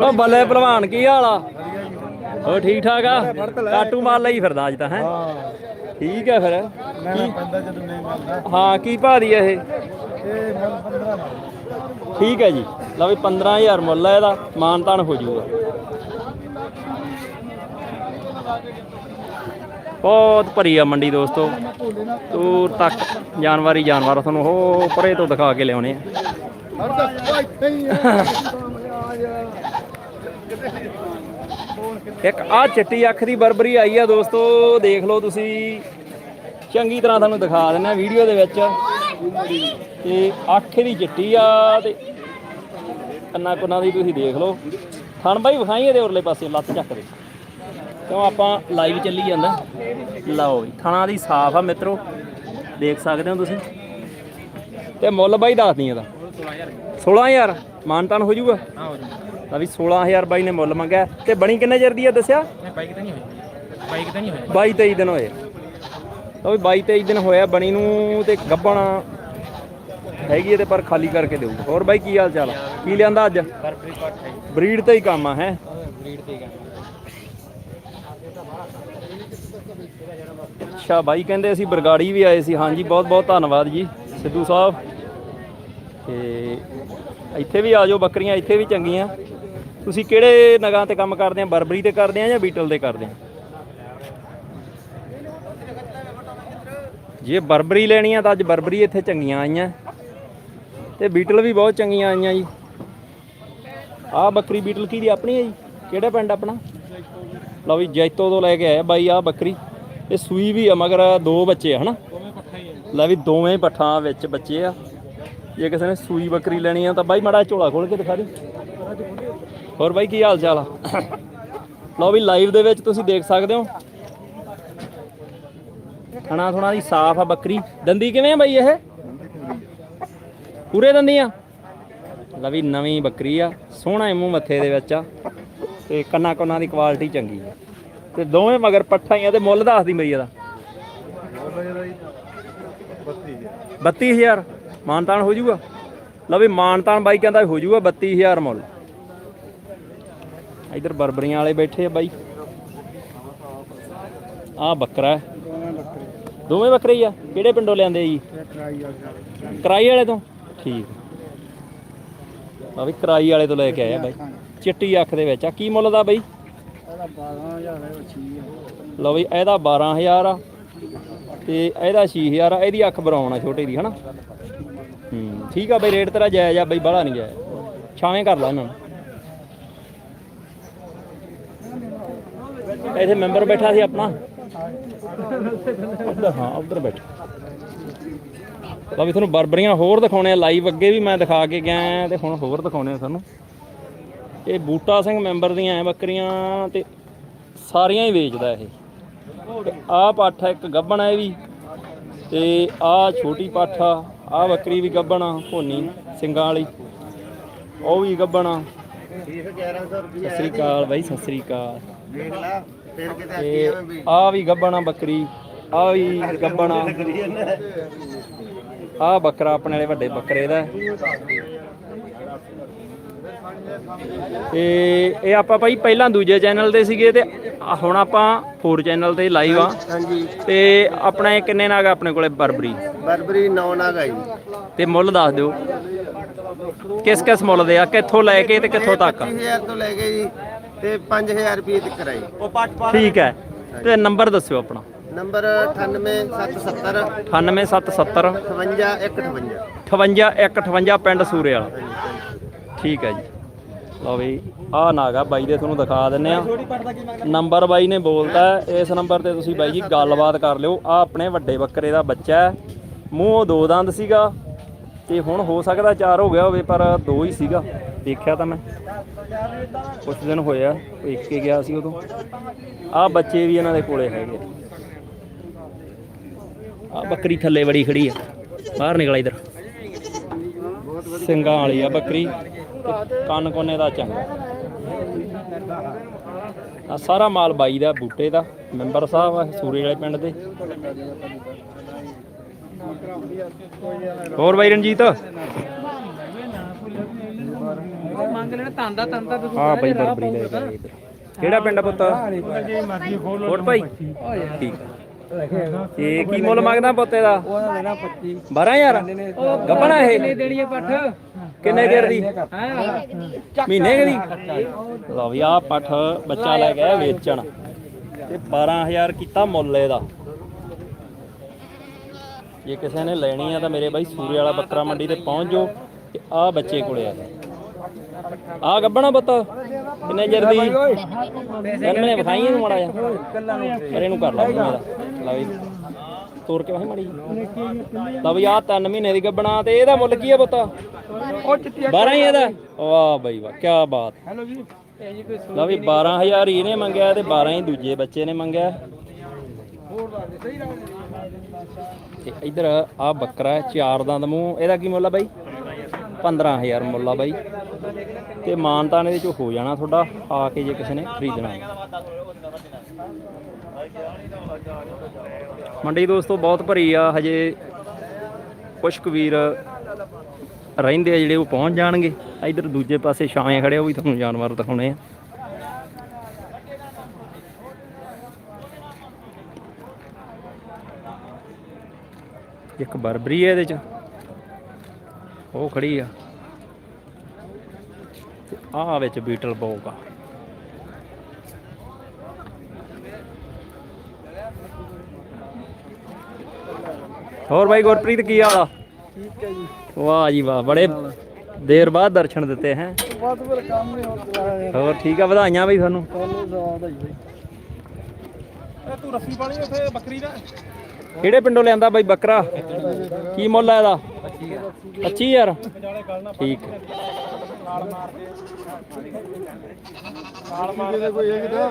ਉਹ ਬੱਲੇ ਭਲਵਾਨ, ਕੀ ਹਾਲ ਆ? ਹੋ ਠੀਕ ਠਾਕ ਆ? ਕਾਟੂ ਮਾਰ ਲਈ ਫਿਰਦਾ ਅੱਜ ਤਾਂ, ਹੈ? ਠੀਕ ਹੈ ਫਿਰ। ਹਾਂ, ਕੀ ਭਾਅ ਦੀ ਆ ਇਹ? ਠੀਕ ਹੈ ਜੀ। ਲਓ ਵੀ 15000 ਮੁੱਲ ਆ ਇਹਦਾ ਮਾਨਤਾਨ ਹੋ ਜਾਊਗਾ ਬਹੁਤ ਭਰੀ ਆ ਮੰਡੀ ਦੋਸਤੋ। ਦੂਰ ਤੱਕ ਜਾਨਵਰ ਜਾਨਵਰ ਤੁਹਾਨੂੰ ਉਹ ਪਰੇ ਤੋਂ ਦਿਖਾ ਕੇ ਲਿਆਉਣੇ ਆ। ਇੱਕ ਆ ਚਿੱਟੀ ਅੱਖ ਦੀ ਬਰਬਰੀ ਆਈ ਆ ਦੋਸਤੋ, ਦੇਖ ਲਓ ਤੁਸੀਂ। ਚੰਗੀ ਤਰ੍ਹਾਂ ਤੁਹਾਨੂੰ ਦਿਖਾ ਦਿੰਨਾ ਵੀਡੀਓ ਦੇ ਵਿੱਚ। ਤੇ ਅੱਖ ਦੀ ਚਿੱਟੀ ਆ ਤੇ ਕੰਨਾਂ ਕੁੰਨਾ ਦੀ ਤੁਸੀਂ ਦੇਖ ਲਓ। ਥਣ ਬਾਈ ਵਿਖਾਈਏ ਇਹਦੇ ਉਰਲੇ ਪਾਸੇ ਲੱਤ ਚੱਕ ਦੇ। ਕਿਉਂ ਆਪਾਂ ਲਾਈਵ ਚੱਲੀ ਜਾਂਦਾ? ਲਓ ਵੀ ਥਣਾ ਦੀ ਸਾਫ਼ ਆ ਮਿੱਤਰੋ। ਦੇਖ ਸਕਦੇ ਹੋ ਤੁਸੀਂ? ਤੇ ਮੁੱਲ ਬਾਈ ਦੱਸਦੀ ਇਹਦਾ 16000 ਮਾਨਤਾਨ ਹੋ ਜਾਊਗਾ? ਤਾਂ ਵੀ 16000 ਬਾਈ ਨੇ ਮੁੱਲ ਮੰਗਿਆ। ਤੇ ਬਣੀ ਕਿੰਨੇ ਚਿਰ ਦੀ ਆ ਦੱਸਿਆ? ਬਾਈਕ ਤਾਂ ਨਹੀਂ ਹੋਈ। ਬਾਈਕ ਤਾਂ ਨਹੀਂ ਹੋਈ 22 23 ਦਿਨ ਹੋਏ। ਤਾਂ ਵੀ 22 23 ਦਿਨ ਹੋਇਆ ਬਣੀ ਨੂੰ ਤੇ ਗੱਬਣ ਹੈਗੀ ਇਹਦੇ ਪਰ ਖਾਲੀ ਕਰਕੇ ਦੇਊ। ਹੋਰ ਬਾਈ ਕੀ ਹਾਲ ਚਾਲ ਕੀ ਲਿਆਂਦਾ ਅੱਜ? ਹੈ। ਬਰੀਡ ਤੇ ਹੀ ਕੰਮ ਆ ਹੈ? ਬਰੀਡ ਤੇ ਗਾ ਅੱਛਾ, ਬਾਈ ਕਹਿੰਦੇ ਅਸੀਂ ਬਰਗਾੜੀ ਵੀ ਆਏ ਸੀ। ਹਾਂਜੀ, ਬਹੁਤ ਬਹੁਤ ਧੰਨਵਾਦ ਜੀ, ਸਿੱਧੂ ਸਾਹਿਬ। ਤੇ ਇੱਥੇ ਵੀ ਆ ਜਾਓ ਬੱਕਰੀਆਂ, ਇੱਥੇ ਵੀ ਚੰਗੀਆਂ। ਤੁਸੀਂ ਕਿਹੜੇ ਨਗਾਂ ਤੇ ਕੰਮ ਕਰਦੇ ਆ? ਬਰਬਰੀ ਤੇ ਕਰਦੇ ਆ ਜਾਂ ਬੀਟਲ ਤੇ ਕਰਦੇ ਆ? ਜੇ ਬਰਬਰੀ ਲੈਣੀ ਆ ਤਾਂ ਅੱਜ ਬਰਬਰੀ ਇੱਥੇ ਚੰਗੀਆਂ ਆਈਆਂ। ਤੇ ਬੀਟਲ ਵੀ ਬਹੁਤ ਚੰਗੀਆਂ ਆਈਆਂ ਜੀ। ਆਹ ਬੱਕਰੀ ਬੀਟਲ ਕੀ ਦੀ ਆਪਣੀ ਹੈ ਜੀ? ਕਿਹੜਾ ਪਿੰਡ ਆਪਣਾ? ਲਓ ਵੀ ਜੈਤੋ ਤੋਂ ਲੈ ਕੇ ਆਇਆ ਬਾਈ ਆਹ ਬੱਕਰੀ। ਇਹ ਸੂਈ ਵੀ ਆ, ਮਗਰ ਦੋ ਬੱਚੇ ਆ, ਹਨਾ? ਲੈ ਵੀ ਦੋਵੇਂ ਪੱਠਾਂ ਵਿੱਚ ਬੱਚੇ ਆ। ਜੇ ਕਿਸੇ ਨੇ ਸੂਈ ਬੱਕਰੀ ਲੈਣੀ ਆ ਤਾਂ ਬਾਈ ਮਾੜਾ ਝੋਲਾ ਖੋਲ ਕੇ ਦਿਖਾ ਦੇ। ਹੋਰ ਬਾਈ ਕੀ ਹਾਲ ਚਾਲ ਆ? ਲਓ ਵੀ ਲਾਈਵ ਦੇ ਵਿੱਚ ਤੁਸੀਂ ਦੇਖ ਸਕਦੇ ਹੋ। ਥਣਾ ਥੁਣਾ ਦੀ ਸਾਫ਼ ਆ ਬੱਕਰੀ। ਦੰਦੀ ਕਿਵੇਂ ਆ ਬਾਈ ਇਹ? ਪੂਰੇ ਦੰਦੀ ਆ? ਲੈ ਵੀ ਨਵੀਂ ਬੱਕਰੀ ਆ, ਸੋਹਣਾ ਮੂੰਹ ਮੱਥੇ ਦੇ ਵਿੱਚ ਆ। ਤੇ ਕੰਨਾ ਕੰਨਾਂ ਦੀ ਕੁਆਲਿਟੀ ਚੰਗੀ ਆ। ਤੇ ਦੋਵੇਂ ਮਗਰ ਪੱਠਾ ਹੀ ਆ ਤੇ ਮੁੱਲ ਦੱਸਦੀ ਮੇਰੀ ਇਹਦਾ। 32000 ਮਾਨਤਾਨ ਹੋ ਜਾਊਗਾ। ਲਓ ਵੀ ਮਾਨਤਾਨ ਬਾਈ ਕਹਿੰਦਾ ਹੋ ਜਾਊਗਾ 32000 ਮੁੱਲ। ਇਧਰ ਬਰਬਰੀਆਂ ਵਾਲੇ ਬੈਠੇ ਆ ਬਾਈ। ਆ ਬੱਕਰਾ ਹੈ। ਦੋਵੇਂ ਬੱਕਰੇ ਹੀ ਆ। ਕਿਹੜੇ ਪਿੰਡੋਂ ਲਿਆਂਦੇ ਜੀ? ਕਰਾਈ ਵਾਲੇ ਤੋਂ। ਠੀਕ। ਆ ਵੀ ਕਰਾਈ ਵਾਲੇ ਤੋਂ ਲੈ ਕੇ ਆਇਆ ਬਾਈ। ਚਿੱਟੀ ਅੱਖ ਦੇ ਵਿੱਚ ਆ। ਕੀ ਮੁੱਲ ਦਾ ਬਾਈ? ਲਓ ਬਈ, ਇਹਦਾ 12000 ਆ ਤੇ ਇਹਦਾ 6000 ਆ, ਇਹਦੀ ਅੱਖ ਬਰਾਉਨ ਆ, ਛੋਟੇ ਦੀ, ਹਨਾ? ਹੂੰ, ਠੀਕ ਆ ਬਈ, ਰੇਟ ਤੇਰਾ ਜਾਇਜ਼ ਆ ਬਈ ਬੜਾ ਨਹੀਂ ਜਾਇਜ਼। ਛਾਵੇਂ ਕਰ ਲਾ ਇਹਨਾਂ ਨੂੰ। ਇੱਥੇ ਮੈਂਬਰ ਬੈਠਾ ਸੀ ਆਪਣਾ। ਉੱਧਰ, ਹਾਂ, ਉੱਧਰ ਬੈਠਾ। ਲਓ ਵੀ ਤੁਹਾਨੂੰ ਬਰਬਰੀਆਂ ਹੋਰ ਦਿਖਾਉਣੇ ਆ ਲਾਈਵ ਅੱਗੇ ਵੀ ਮੈਂ ਦਿਖਾ ਕੇ ਗਿਆ ਤੇ ਹੁਣ ਹੋਰ ਦਿਖਾਉਣੇ ਆ ਤੁਹਾਨੂੰ। ਇਹ ਬੂਟਾ ਸਿੰਘ ਮੈਂਬਰ ਦੀਆਂ ਐ ਬੱਕਰੀਆਂ ਤੇ ਸਾਰੀਆਂ ਹੀ ਵੇਚਦਾ ਇਹ। ਤੇ ਆਹ ਪੱਠ ਇੱਕ ਗੱਬਣ ਹੈ ਵੀ, ਤੇ ਆਹ ਛੋਟੀ ਪੱਠ ਆ ਆਹ ਬੱਕਰੀ ਵੀ ਗੱਬਣ ਆ ਭੋਨੀ ਸਿੰਘਾਂ ਵਾਲੀ, ਉਹ ਵੀ ਗੱਬਣ। 1100 ਰੁਪਏ ਸਤਿ ਸ੍ਰੀ ਅਕਾਲ ਬਾਈ, ਸਤਿ ਸ੍ਰੀ ਅਕਾਲ। ਦੇਖ ਲੈ ਫਿਰ ਕਿਤੇ ਅੱਗੇ ਤੇ ਵੀ ਗੱਬਣਾ ਵੀ ਆ ਬੱਕਰੀ, ਆਹ ਵੀ ਗੱਬਣ। ਆ ਆਹ ਬੱਕਰਾ ਆਪਣੇ ਵਾਲੇ ਵੱਡੇ ਬੱਕਰੇ ਦਾ। ਤੇ ਇਹ ਆਪਾਂ ਭਾਈ ਪਹਿਲਾਂ ਦੂਜੇ ਚੈਨਲ ਤੇ ਸੀਗੇ ਤੇ ਆ ਹੁਣ ਆਪਾਂ ਫੋਰ ਚੈਨਲ ਤੇ ਲਾਈਵ ਆ। ਹਾਂਜੀ ਤੇ ਆਪਣਾ ਇਹ ਕਿੰਨੇ ਨਾਗ ਆ ਆਪਣੇ ਕੋਲੇ? ਬਰਬਰੀ। ਬਰਬਰੀ 9 ਨਾ ਗਈ ਤੇ ਮੁੱਲ ਦੱਸ ਦਿਓ। ਕਿਸ ਕਿਸ ਮੁੱਲ ਦੇ ਆ? ਕਿੱਥੋਂ ਲੈ ਕੇ ਤੇ ਕਿੱਥੋਂ ਤੱਕ 25000 ਤੋਂ ਲੈ ਕੇ ਜੀ ਤੇ 5000 ਰੁਪਏ ਤੱਕ ਕਰਾਈ ਉਹ ਪੱਟ ਠੀਕ ਹੈ। ਤੇ ਨੰਬਰ ਦੱਸਿਓ ਆਪਣਾ। ਨੰਬਰ 98770 98770 58158 58158 ਪਿੰਡ ਸੂਰੇ ਵਾਲਾ ਠੀਕ ਹੈ ਜੀ। ਲਓ ਵੀ, ਆਹ ਨਾਗਾ ਬਾਈ ਦੇ ਤੁਹਾਨੂੰ ਦਿਖਾ ਦਿੰਨੇ ਆ। ਨੰਬਰ ਬਾਈ ਨੇ ਬੋਲਤਾ ਇਸ ਨੰਬਰ ਤੇ ਤੁਸੀਂ ਬਾਈ ਜੀ ਗੱਲਬਾਤ ਕਰ ਲਿਓ। ਆ ਆਪਣੇ ਵੱਡੇ ਬੱਕਰੇ ਦਾ ਬੱਚਾ ਹੈ। ਮੂੰਹੋਂ ਦੋ ਦੰਦ ਸੀਗਾ, ਤੇ ਹੁਣ ਹੋ ਸਕਦਾ ਚਾਰ ਹੋ ਗਿਆ ਹੋਵੇ, ਪਰ ਦੋ ਹੀ ਸੀਗਾ। ਦੇਖਿਆ ਤਾਂ ਮੈਂ। ਕੁਝ ਦਿਨ ਹੋਇਆ ਵੇਖ ਕੇ ਗਿਆ ਸੀ ਉਦੋਂ। ਆ ਬੱਚੇ ਵੀ ਇਹਨਾਂ ਦੇ ਕੋਲੇ ਹੈਗੇ ਆ। ਬੱਕਰੀ ਥੱਲੇ ਬੜੀ ਖੜੀ ਆ। ਬਾਹਰ ਨਿਕਲ ਇਧਰ। ਸਿੰਘਾਂ ਵਾਲੀ ਆ ਬੱਕਰੀ। ਕੰਨ ਕੋਨੇ ਦਾ ਚੰਗਾ। ਆ ਸਾਰਾ ਮਾਲ ਬਾਈ ਦਾ ਬੂਟੇ ਦਾ। ਮੈਂਬਰ ਸਾਹਿਬ ਆ ਸੂਰੇ ਵਾਲੇ ਪਿੰਡ ਦੇ। ਹੋਰ ਬਾਈ ਰਣਜੀਤ? ਮੰਗ ਲੈਣਾ ਤੰਦਾ ਤੰਦਾ ਹਾਂ ਬਾਈ ਬਰਬਰੀ ਇੱਧਰ। ਕਿਹੜਾ ਪਿੰਡ ਆ ਪੁੱਤ? ਹੋਰ ਭਾਈ? ਠੀਕ ਤੇ ਕੀ ਮੁੱਲ ਮੰਗਦਾ ਪੁੱਤੇ ਦਾ? ਉਹਦਾ ਲੈਣਾ 25 12000 ਗੱਪਣਾ ਇਹ ਦੇਣੀ ਹੈ ਪੱਠ? ਕਿੰਨੇ ਚਿਰ ਦੀ? ਮਹੀਨੇ ਕੁ ਦੀ? ਲਓ ਵੀ ਆ ਪੱਠ ਬੱਚਾ ਲੈ ਗਿਆ ਵੇਚਣ। ਤੇ 12000 ਕੀਤਾ ਮੁੱਲ ਇਹਦਾ। ਜੇ ਕਿਸੇ ਨੇ ਲੈਣੀ ਆ ਤਾਂ ਮੇਰੇ ਬਾਈ ਸੂਰੇ ਵਾਲਾ ਬੱਕਰਾ ਮੰਡੀ ਤੇ ਪਹੁੰਚ ਜਾਓ ਤੇ ਆ ਬੱਚੇ ਕੋਲੇ ਆ। ਆ ਗੱਬਣਾ ਪੁੱਤ ਕਿੰਨੇ ਚਿਰ ਦੀ? ਇਹਨੇ ਵਿਖਾਈ ਇਹਨੂੰ ਮਾੜਾ ਜਾ ਪਰ ਇਹਨੂੰ ਕਰ ਲਾ ਇਹਦਾ ਲਓ ਵੀ। ਤੋਰ ਕੇ ਵਾਹੀ ਮਾੜੀ। ਲਓ ਵੀ ਆ 3 ਮਹੀਨੇ ਦੀ ਗੱਬਣਾ ਤੇ ਇਹਦਾ ਮੁੱਲ ਕੀ ਉਹ ਚਿੱਟੀ 12 ਹੀ ਇਹਦਾ? ਵਾਹ ਬਈ ਵਾਹ ਕੀ ਬਾਤ। ਹੈਲੋ ਜੀ। ਇਹ ਜੀ ਕੋਈ ਲਓ ਵੀ 12000 ਹੀ ਇਹਨੇ ਮੰਗਿਆ ਤੇ 12 ਹੀ ਦੂਜੇ ਬੱਚੇ ਨੇ ਮੰਗਿਆ। ਤੇ। ਇਧਰ ਆ ਬੱਕਰਾ ਹੈ, ਚਾਰ ਦੰਦ ਮੂੰਹ। ਇਹਦਾ ਕੀ ਮੁੱਲ ਆ ਬਾਈ? 15000 ਮੁੱਲ ਆ ਬਾਈ। ਤੇ ਮਾਨਤਾਨ ਇਹਦੇ ਚ ਹੋ ਜਾਣਾ ਤੁਹਾਡਾ ਆ ਕੇ ਜੇ ਕਿਸੇ ਨੇ ਖਰੀਦਣਾ। ਮੰਡੀ ਦੋਸਤੋ, ਬਹੁਤ ਭਰੀ ਆ, ਹਜੇ ਕੁਛ ਕੁ ਵੀਰ ਰਹਿੰਦੇ ਆ ਜਿਹੜੇ, ਉਹ ਪਹੁੰਚ ਜਾਣਗੇ। ਇਧਰ ਦੂਜੇ ਪਾਸੇ ਛਾਵੇਂ ਖੜੇ ਉਹ ਵੀ ਤੁਹਾਨੂੰ ਜਾਨਵਰ ਦਿਖਾਉਣੇ ਆ। ਇੱਕ ਬਰਬਰੀ ਹੈ ਇਹਦੇ ਚ। ਉਹ ਖੜੀ ਆ। ਤੇ ਆਹ ਵਿੱਚ ਬੀਟਲ ਬੌਕ ਆ। ਹੋਰ ਬਾਈ ਗੁਰਪ੍ਰੀਤ ਕੀ ਹਾਲ ਆ? ਠੀਕ ਹੈ ਜੀ। ਵਾਹ ਜੀ ਵਾਹ ਬੜੇ ਦੇਰ ਬਾਅਦ ਦਰਸ਼ਨ ਦਿੱਤੇ ਹੈ। ਬਹੁਤ ਬੜਾ ਕੰਮ ਨਹੀਂ ਹੁੰਦਾ ਹੋਰ ਠੀਕ ਆ ਵਧਾਈਆਂ ਬਈ ਤੁਹਾਨੂੰ। ਤੁਹਾਨੂੰ ਜੀ ਇਹ ਤੂੰ ਰੱਸੀ ਵਾਲੀ ਉੱਥੇ ਬੱਕਰੀ ਦਾ? ਕਿਹੜੇ ਪਿੰਡੋਂ ਲਿਆਂਦਾ ਬਾਈ ਬੱਕਰਾ? ਕੀ ਮੁੱਲ ਆ ਇਹਦਾ? 25000 ਠੀਕ ਹੈ। ਕੋਈ ਇੱਕ ਤਾਂ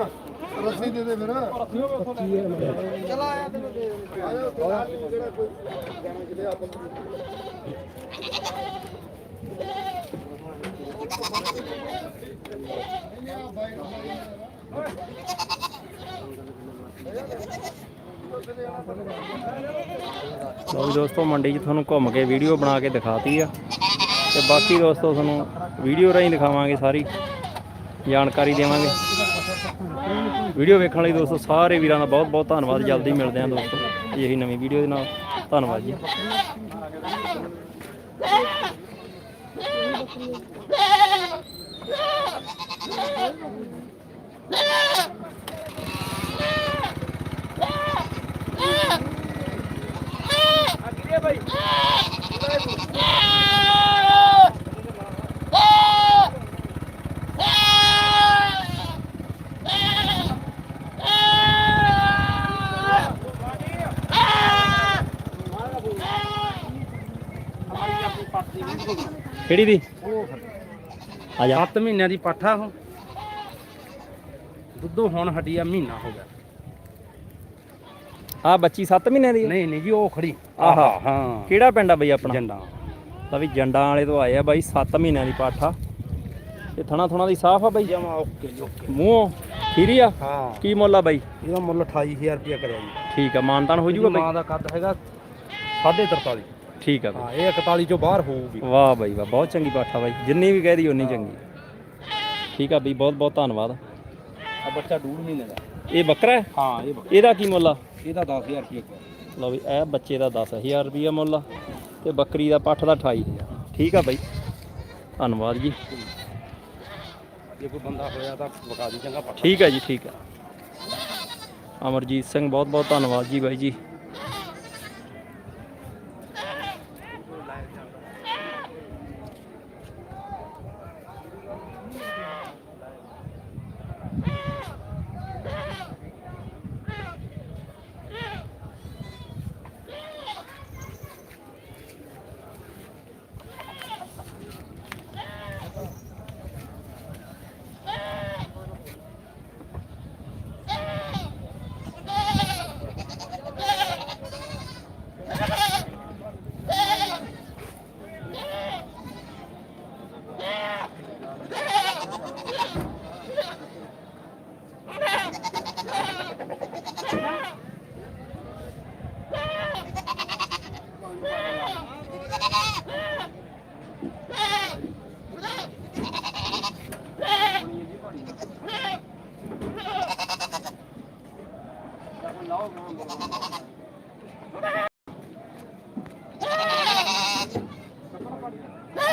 ਰੱਸੀ ਦੇ ਦੇ ਫਿਰ ਲਓ ਵੀ ਦੋਸਤੋ, ਮੰਡੀ 'ਚ ਤੁਹਾਨੂੰ ਘੁੰਮ ਕੇ ਵੀਡੀਓ ਬਣਾ ਕੇ ਦਿਖਾਤੀ ਆ। ਤੇ ਬਾਕੀ ਦੋਸਤੋ, ਤੁਹਾਨੂੰ ਵੀਡੀਓ ਰਾਹੀਂ ਦਿਖਾਵਾਂਗੇ ਸਾਰੀ। ਜਾਣਕਾਰੀ ਦੇਵਾਂਗੇ। ਵੀਡੀਓ ਵੇਖਣ ਲਈ ਦੋਸਤੋ, ਸਾਰੇ ਵੀਰਾਂ ਦਾ ਬਹੁਤ ਬਹੁਤ ਧੰਨਵਾਦ। ਜਲਦੀ ਮਿਲਦੇ ਹਾਂ ਦੋਸਤੋ। ਇਹੀ ਨਵੀਂ ਵੀਡੀਓ ਦੇ ਨਾਲ। ਧੰਨਵਾਦ ਜੀ। ਕਿਹੜੀ ਦੀ? ਆ ਜਾ। 7 ਮਹੀਨਿਆਂ ਦੀ ਪਾਠਾ ਹੁਣ ਦੁੱਧੋਂ ਹੁਣ ਹਟੀ ਆ ਮਹੀਨਾ ਹੋ ਗਿਆ। ਆ ਬੱਚੀ 7 ਮਹੀਨਿਆਂ ਦੀ? ਨਹੀਂ ਨਹੀਂ ਜੀ ਉਹ ਖੜੀ। ਆਹਾ। ਹਾਂ। ਕਿਹੜਾ ਪਿੰਡ ਆ ਬਈ ਆਪਣਾ? ਜੰਡਾ। ਤਾਂ ਵੀ ਜੰਡਾਂ ਵਾਲੇ ਤੋਂ ਆਏ ਆ ਬਾਈ 7 ਮਹੀਨਿਆਂ ਦੀ ਪਾਠਾ ਤੇ ਥਣਾ ਥਣਾ ਦੀ ਸਾਫ਼ ਆ ਬਾਈ? ਜਮਾ ਓਕੇ ਜੀ ਓਕੇ। ਮੂੰਹੋਂ ਖੀਰੀ ਆ? ਹਾਂ। ਕੀ ਮੁੱਲ ਆ ਬਾਈ? ਇਹਦਾ ਮੁੱਲ 28000 ਰੁਪਇਆ ਕਰਿਆ ਜੀ। ਠੀਕ ਆ ਮਾਨਤਾਨ ਹੋ ਜਾਊਗਾ ਮਾਂ ਬਾਈ? ਦਾ ਕੱਦ ਹੈਗਾ 43.5 ਠੀਕ ਆ ਬਾਈ। ਹਾਂ ਇਹ 41 ਚੋਂ ਬਾਹਰ ਹੋਊਗੀ। ਵਾਹ ਬਾਈ ਵਾਹ ਬਹੁਤ ਚੰਗੀ ਪਾਠਾ ਬਾਈ। ਜਿੰਨੀ ਵੀ ਕਹਿਦੀ ਉਨੀ ਚੰਗੀ। ਠੀਕ ਆ ਬਈ ਬਹੁਤ ਬਹੁਤ ਧੰਨਵਾਦ। ਆ ਬੱਚਾ ਡੂਢ ਮਹੀਨੇ ਦਾ। ਇਹ ਬੱਕਰਾ ਹੈ? ਹਾਂ ਇਹ ਬੱਕਰਾ। ਇਹਦਾ ਕੀ ਮੁੱਲ ਆ? ਇਹਦਾ 10000 ਰੁਪਇਆ ਕਰਿਆ ਲਓ ਵੀ ਇਹ ਬੱਚੇ ਦਾ 10000 ਰੁਪਈਆ ਮੁੱਲ ਆ ਤੇ ਬੱਕਰੀ ਦਾ ਪੱਠ ਦਾ 28000 ਠੀਕ ਆ ਬਾਈ। ਧੰਨਵਾਦ ਜੀ। ਜੇ ਕੋਈ ਬੰਦਾ ਹੋਇਆ ਤਾਂ ਵਿਖਾ ਦੀ ਚੰਗਾ ਪੱਠਾ। ਠੀਕ ਹੈ ਜੀ ਠੀਕ ਹੈ ਅਮਰਜੀਤ ਸਿੰਘ ਬਹੁਤ ਬਹੁਤ ਧੰਨਵਾਦ ਜੀ ਬਾਈ ਜੀ।